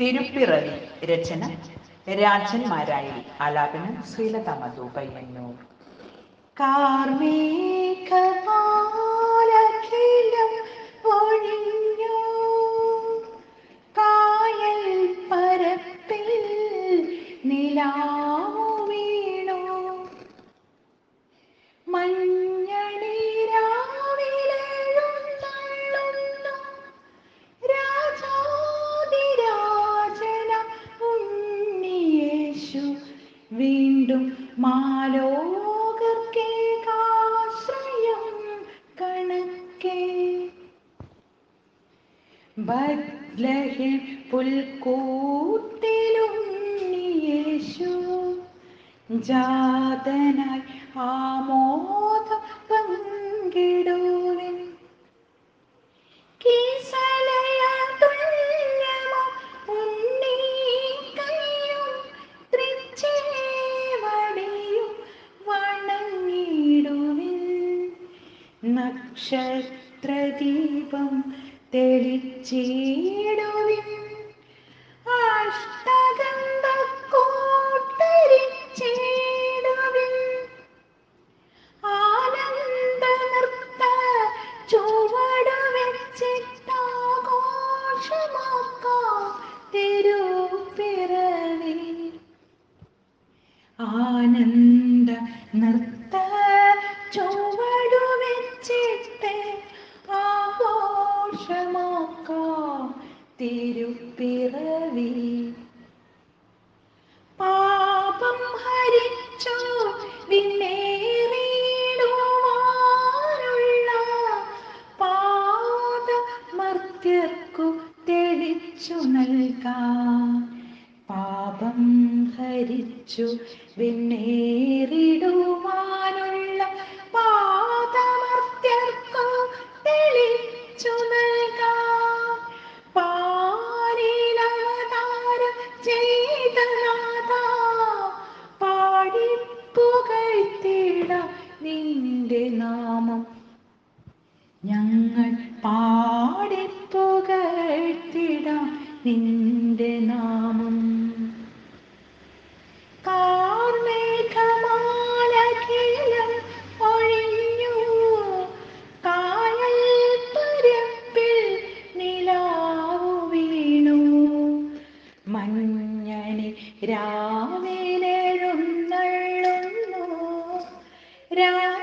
തിരുപ്പിറവി രചന രാജന്മാരായി. ആലാപനം ശ്രീലത മധു പയ്യന്നൂർ. കാർമേഘമാലഖിലം ഒഴിഞ്ഞു കായൽ പരപ്പിൽ നിലാവു വീണു. മഞ്ഞണിരാവിലെഴുന്നള്ളുന്നു വീണ്ടും മാലോകർക്കേകാശ്രയം കണക്കേ. ബദ്ലഹേം പുൽക്കൂട്ടിലുണ്ണിയേശു ജാതനായി ആമോദം നക്ഷത്രദീപം തെളിച്ചിടുവിൻ. ആനന്ദ നൃത്ത ചോ തിരുപ്പിറവി പാപം ഹരിച്ചു വിണ്ണേറിയിടുവാനുള്ള പാദമർത്യർക്കു തെളിച്ചു നൽകാൻ പാപം ഹരിച്ചു വിണ്ണേറിടുവാനുള്ള നിന്റെ നാമം. ഞങ്ങൾ പാടിപ്പുകഴ്ത്തിടാം നിന്റെ നാമം. കാർമേഘമാലഖിലം ഒഴിഞ്ഞു. മഞ്ഞണി രാവിലെഴുന്നള്ളുന്നു രാ